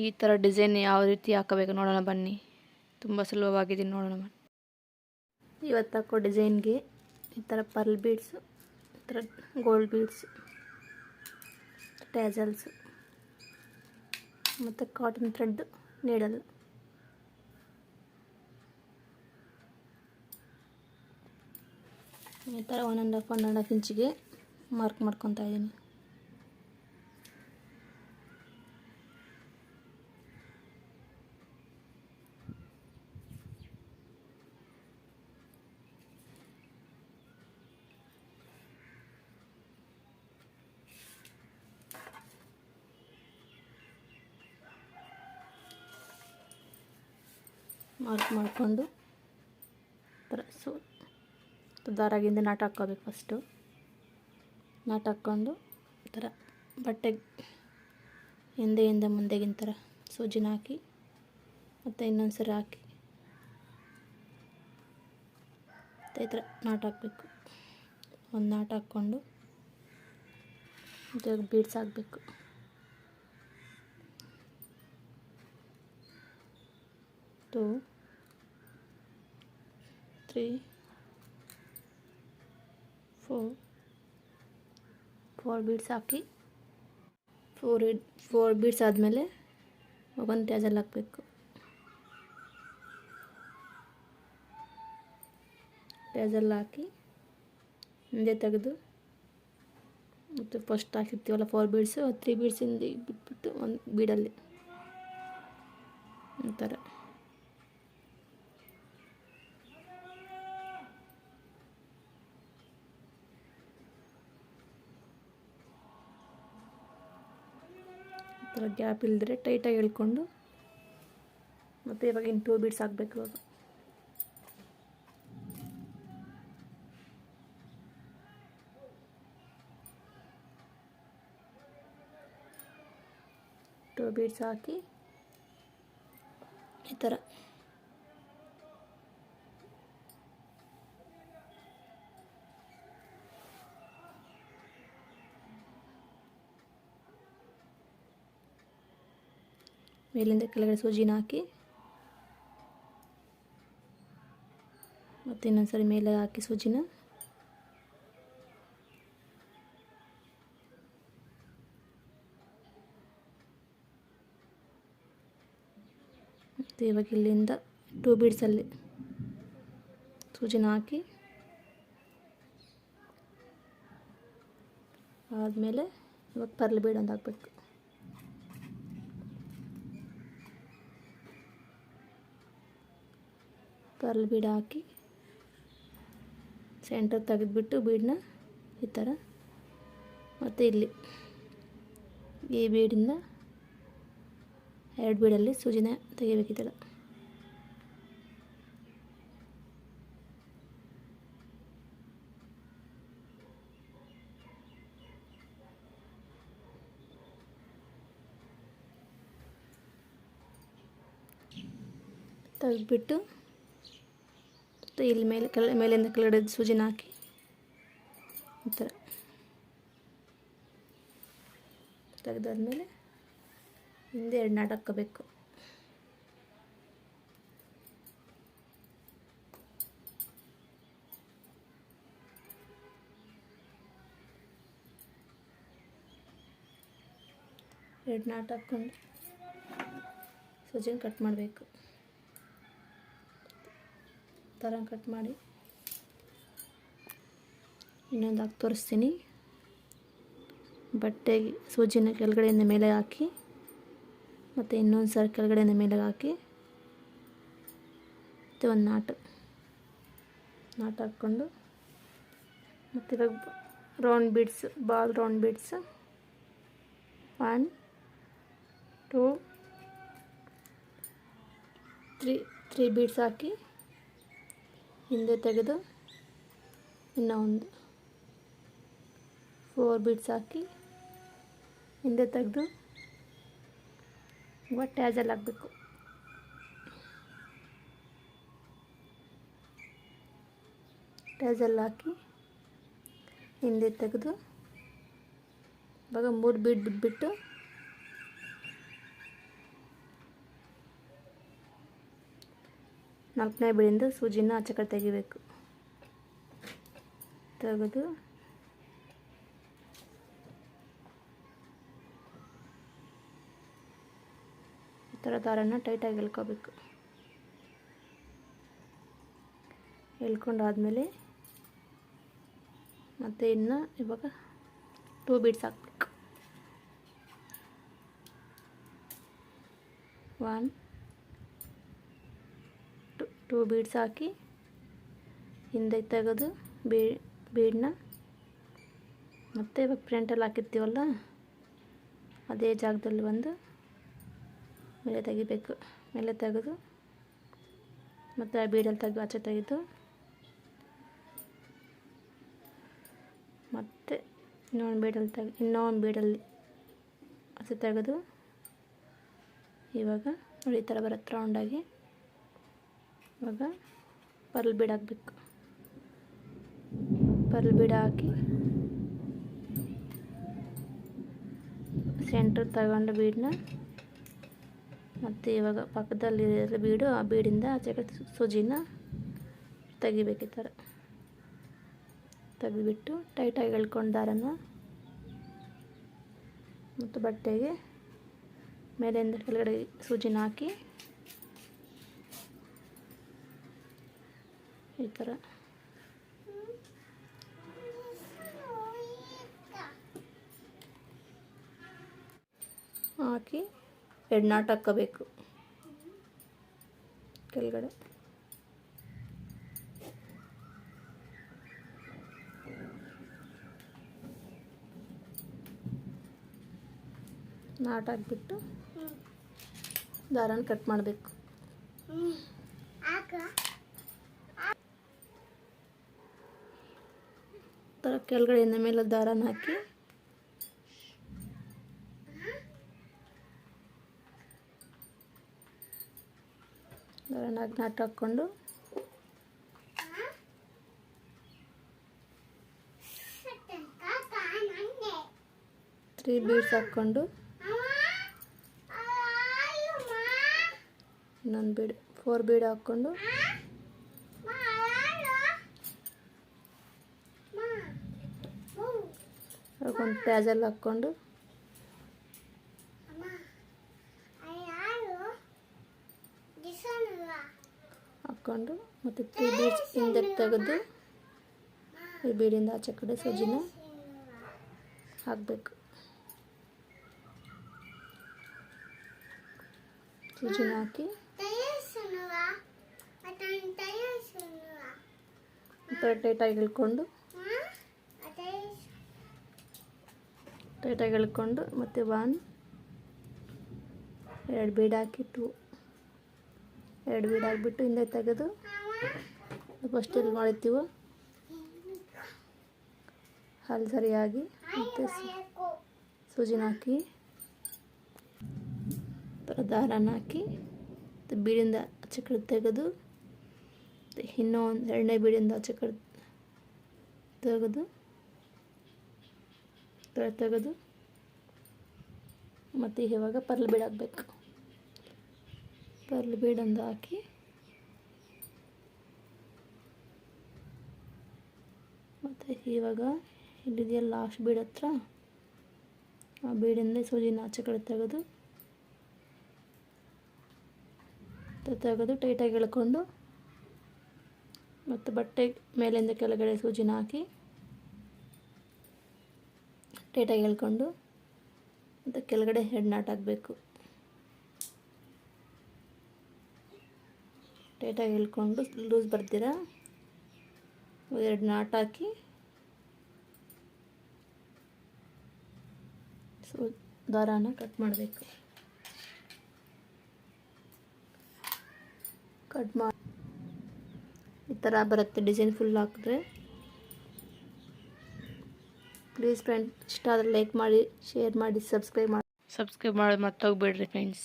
ಈ ಥರ ಡಿಸೈನ್ ಯಾವ ರೀತಿ ಹಾಕಬೇಕು ನೋಡೋಣ ಬನ್ನಿ. ತುಂಬ ಸುಲಭವಾಗಿದೆ ನೋಡೋಣ ಬನ್ನಿ. ಇವತ್ತು ಹಾಕೋ ಡಿಸೈನ್ಗೆ ಈ ಥರ ಪರ್ಲ್ ಬೀಡ್ಸು, ಈ ಥರ ಗೋಲ್ಡ್ ಬೀಡ್ಸ್ ಟ್ಯಾಜಲ್ಸು ಮತ್ತು ಕಾಟನ್ ಥ್ರೆಡ್ಡು ನೀಡಲ್. ಈ ಥರ one and half, one and half ಇಂಚಿಗೆ mark ಮಾಡ್ಕೊತಾ ಇದ್ದೀನಿ. ಮಾರ್ಕ್ ಮಾಡಿಕೊಂಡು ಥರ ಸೊ ದಾರಾಗಿಂದ ನಾಟ ಹಾಕ್ಕೋಬೇಕು ಫಸ್ಟು ನಾಟ ಹಾಕ್ಕೊಂಡು ಥರ ಬಟ್ಟೆ ಹಿಂದೆ ಹಿಂದೆ ಮುಂದೆಗಿನ ಥರ ಸೂಜಿನ ಹಾಕಿ ಮತ್ತು ಇನ್ನೊಂದು ಸರಿ ಹಾಕಿ ಈ ಥರ ನಾಟ ಹಾಕಬೇಕು. ಒಂದು ನಾಟ ಹಾಕ್ಕೊಂಡು ಜೊತೆಗೆ ಬೀಡ್ಸ್ ಹಾಕಬೇಕು. Two three four, four beads ಹಾಕಿ ಫೋರ್ ಇಡ್ ಫೋರ್ ಬೀಡ್ಸ್ ಆದಮೇಲೆ ಒಂದು ಟ್ಯಾಸಲ್ ಹಾಕಬೇಕು. ಟ್ಯಾಸಲ್ ಹಾಕಿ ಹಿಂದೆ ತೆಗೆದು ಮತ್ತು ಫಸ್ಟ್ ಹಾಕಿರ್ತೀವಲ್ಲ ಫೋರ್ ಬೀಡ್ಸು ತ್ರೀ ಬೀಡ್ಸಿಂದ ಬಿಟ್ಬಿಟ್ಟು ಒಂದು ಬೀಡಲ್ಲಿ ಈ ಥರ ಗ್ಯಾಪ್ ಇಲ್ಲದ್ರೆ ಟೈಟಾಗಿ ಎಳ್ಕೊಂಡು ಮತ್ತು ಇವಾಗ ಇನ್ನು ಟೂ ಬೀಡ್ಸ್ ಹಾಕಬೇಕು ಇವಾಗ. ಟೂ ಬೀಡ್ಸ್ ಹಾಕಿ ಈ ಥರ. ಮೇಲಿಂದ ಕೆಳಗಡೆ ಸೂಜಿನ ಹಾಕಿ. ಮತ್ತು ಇನ್ನೊಂದ್ಸರಿ ಮೇಲೆ ಹಾಕಿ ಸೂಜಿನ. ಮತ್ತು ಇವಾಗ ಇಲ್ಲಿಂದ ಟೂ ಬೀಡ್ಸಲ್ಲಿ ಸೂಜಿನ ಹಾಕಿ. ಆದಮೇಲೆ ಇವಾಗ ಪರ್ಲ್ ಬೀಡ್ ಹಾಕಬೇಕು. ಪರ್ಲ್ ಬೀಡ್ ಹಾಕಿ ಸೆಂಟರ್ ತೆಗೆದುಬಿಟ್ಟು ಬೀಡನ್ನ ಈ ಥರ. ಮತ್ತು ಇಲ್ಲಿ ಈ ಬೀಡಿಂದ ಎರಡು ಬೀಡಲ್ಲಿ ಸೂಜಿನ ತೆಗಿಬೇಕು ಈ ಥರ ತೆಗೆದ್ಬಿಟ್ಟು ಮತ್ತು ಇಲ್ಲಿ ಮೇಲೆ ಕೆಳ, ಮೇಲಿಂದ ಕೆಳಗಡೆ ಸೂಜಿನ ಹಾಕಿ. ಈ ಥರ ತೆಗೆದಾದ್ಮೇಲೆ ಹಿಂದೆ ಎರಡು ನಾಟ್ ಹಾಕ್ಕೋಬೇಕು ಎರಡು ನಾಟ್ ಹಾಕ್ಕೊಂಡು ಸೂಜಿನ ಕಟ್ ಮಾಡಬೇಕು. ಥರ ಕಟ್ ಮಾಡಿ ಇನ್ನೊಂದು ಹಾಕಿ ತೋರಿಸ್ತೀನಿ. ಬಟ್ಟೆ ಸೂಜಿನ ಕೆಳಗಡೆಯಿಂದ ಮೇಲೆ ಹಾಕಿ ಮತ್ತು ಇನ್ನೊಂದು ಸರ್ ಕೆಳಗಡೆಯಿಂದ ಮೇಲೆ ಹಾಕಿ ಮತ್ತು ಒಂದು ನಾಟು ನಾಟು ಹಾಕ್ಕೊಂಡು ಮತ್ತು ಇವಾಗ round beads ball round beads one two three three beads ಹಾಕಿ ಹಿಂದೆ ತೆಗೆದು ಇನ್ನೂ ಒಂದು ಫೋರ್ ಬೀಡ್ಸ್ ಹಾಕಿ ಹಿಂದೆ ತೆಗೆದು ಇವಾಗ ಟ್ಯಾಸಲ್ ಹಾಕಬೇಕು. ಟ್ಯಾಸಲ್ ಹಾಕಿ ಹಿಂದೆ ತೆಗೆದು ಇವಾಗ ಮೂರು ಬೀಡ್ ಬಿಟ್ಬಿಟ್ಟು ನಾಲ್ಕನೇ ಬೆಳೆಯಿಂದ ಸೂಜಿನ ಆಚೆ ಕಡೆ ತೆಗಿಬೇಕು. ತೆಗೆದು ಈ ಥರ ದಾರನ ಟೈಟಾಗಿ ಎಳ್ಕೋಬೇಕು. ಎಳ್ಕೊಂಡಾದಮೇಲೆ ಮತ್ತು ಇನ್ನು ಇವಾಗ ಟೂ ಬೀಡ್ಸ್ ಹಾಕ್ಬೇಕು. ಒನ್ ಟು ಬೀಡ್ಸ್ ಹಾಕಿ ಹಿಂದೆ ತೆಗೆದು ಬೀ ಬೀಡನ್ನ ಮತ್ತೆ ಇವಾಗ ಪ್ರಿಂಟಲ್ಲಿ ಹಾಕಿರ್ತೀವಲ್ಲ, ಅದೇ ಜಾಗದಲ್ಲಿ ಬಂದು ಮೇಲೆ ತೆಗಿಬೇಕು. ಮೇಲೆ ತೆಗೆದು ಮತ್ತು ಆ ಬೀಡಲ್ಲಿ ತೆಗೆದು ಆಚೆ ತೆಗೆದು ಮತ್ತು ಇನ್ನೊಂದು ಬೀಡಲ್ಲಿ ತೆಗೆ, ಇನ್ನೊಂದು ಬೀಡಲ್ಲಿ ಆಚೆ ತೆಗೆದು ಇವಾಗ ನೋಡಿ ಈ ಥರ ಬರುತ್ತೆ ರೌಂಡಾಗಿ ಇವಾಗ ಪರ್ಲ್ ಬೀಡ್ ಹಾಕ್ಬೇಕು ಪರ್ಲ್ ಬಿಡ ಹಾಕಿ ಸೆಂಟ್ರ್ ತಗೊಂಡು ಬೀಡನ್ನ ಮತ್ತು ಇವಾಗ ಪಕ್ಕದಲ್ಲಿ ಬೀಡು, ಆ ಬೀಡಿಂದ ಆಚೆ ಕಡೆ ಸೂಜಿನ ತೆಗಿಬೇಕು ಈ ಥರ ತೆಗೆದುಬಿಟ್ಟು ಟೈಟಾಗಿ ಎಳ್ಕೊಂಡು ದಾರನ ಮತ್ತು ಬಟ್ಟೆಗೆ ಮೇಲಿಂದ ಕೆಳಗಡೆ ಸೂಜಿನ ಹಾಕಿ ಈ ಥರ ಹಾಕಿ ಎರಡು ನಾಟ್ ಹಾಕ್ಕೋಬೇಕು ಕೆಳಗಡೆ. ನಾಟ್ ಹಾಕ್ಬಿಟ್ಟು ದಾರನ ಕಟ್ ಮಾಡಬೇಕು. ಥರ ಕೆಳಗಡೆಯಿಂದ ಮೇಲೆ ದಾರನ ಹಾಕಿ. ದಾರನ ಹಾಕಿ ನಾಟ್ ಹಾಕ್ಕೊಂಡು. ತ್ರೀ ಬೀಡ್ಸ್ ಹಾಕ್ಕೊಂಡು. ಇನ್ನೊಂದು ಬೀಡ್, ಫೋರ್ ಬೀಡ್ ಹಾಕ್ಕೊಂಡು. ಒಂದು ಪ್ಯಾಜಲ್ಲಿ ಹಾಕ್ಕೊಂಡು. ಹಾಕ್ಕೊಂಡು ಮತ್ತು ತ್ರೀ ಬೀಡ್ಸ್ ಹಿಂದೆ ತೆಗೆದು ಈ ಬೀಡಿಂದ ಆಚೆ ಕಡೆ ಸಜ್ಜಿನ ಹಾಕಬೇಕು. ಸೂಜಿನ ಹಾಕಿ. ಈ ಥರ ಟೈಟಾಗಿ ಎಳ್ಕೊಂಡು ಮತ್ತು ಒನ್ ಎರಡು ಬೀಡ್ ಹಾಕಿ ಎರಡು ಬೀಡ್ ಹಾಕಿಬಿಟ್ಟು ಹಿಂದೆ ತೆಗೆದು ಫಸ್ಟ್ ಇಲ್ಲಿ ಮಾಡಿರ್ತೀವೋ ಹಾಲು ಸರಿಯಾಗಿ ಮತ್ತು ಸೂಜಿನ ಹಾಕಿ ದಾರನ ಹಾಕಿ ಮತ್ತು ಬೀಡಿಂದ ಆಚೆ ತೆಗೆದು ಇನ್ನೂ ಒಂದು ಎರಡನೇ ಬೀಡಿಂದ ಆಚೆ ತೆಗೆದು ಥರ ತೆಗೆದು ಮತ್ತು ಇವಾಗ ಪರ್ಲ್ ಬೀಡ್ ಹಾಕ್ಬೇಕು. ಪರ್ಲ್ ಬೀಡಂದು ಹಾಕಿ ಮತ್ತು ಇವಾಗ ಇಲ್ಲಿದೆಯಲ್ಲ ಲಾಸ್ಟ್ ಬೀಡ್ ಹತ್ರ. ಆ ಬೀಡಿಂದ ಸೂಜಿನ ಆಚೆ ಕಡೆ ತೆಗೆದು ತೆಗೆದು ಟೈಟಾಗಿ ಎಳ್ಕೊಂಡು ಮತ್ತು ಬಟ್ಟೆ ಮೇಲಿಂದ ಕೆಳಗಡೆ ಸೂಜಿನ ಹಾಕಿ ಟೈಟಾಗಿ ಹೇಳ್ಕೊಂಡು ಮತ್ತು ಕೆಳಗಡೆ ಹೆಡ್ ನಾಟ್ ಹಾಕಬೇಕು. ಟೈಟಾಗಿ ಎಳ್ಕೊಂಡು ಲೂಸ್ ಬರ್ತೀರ? ಎರಡು ನಾಟ್ ಹಾಕಿ. ಸೊ ದಾರಾನ ಕಟ್ ಮಾಡಬೇಕು. ಕಟ್ ಮಾಡಿ ಈ ಥರ ಬರುತ್ತೆ. ಡಿಸೈನ್ ಫುಲ್ ಹಾಕಿದ್ರೆ. ಪ್ಲೀಸ್ ಫ್ರೆಂಡ್ಸ್ ಇಷ್ಟ ಆದರೆ ಲೈಕ್ ಮಾಡಿ ಶೇರ್ ಮಾಡಿ ಸಬ್ಸ್ಕ್ರೈಬ್ ಮಾಡಿ. ಸಬ್ಸ್ಕ್ರೈಬ್ ಮಾಡಿ ಮತ್ತೋಗ್ಬೇಡ್ರಿ ಫ್ರೆಂಡ್ಸ್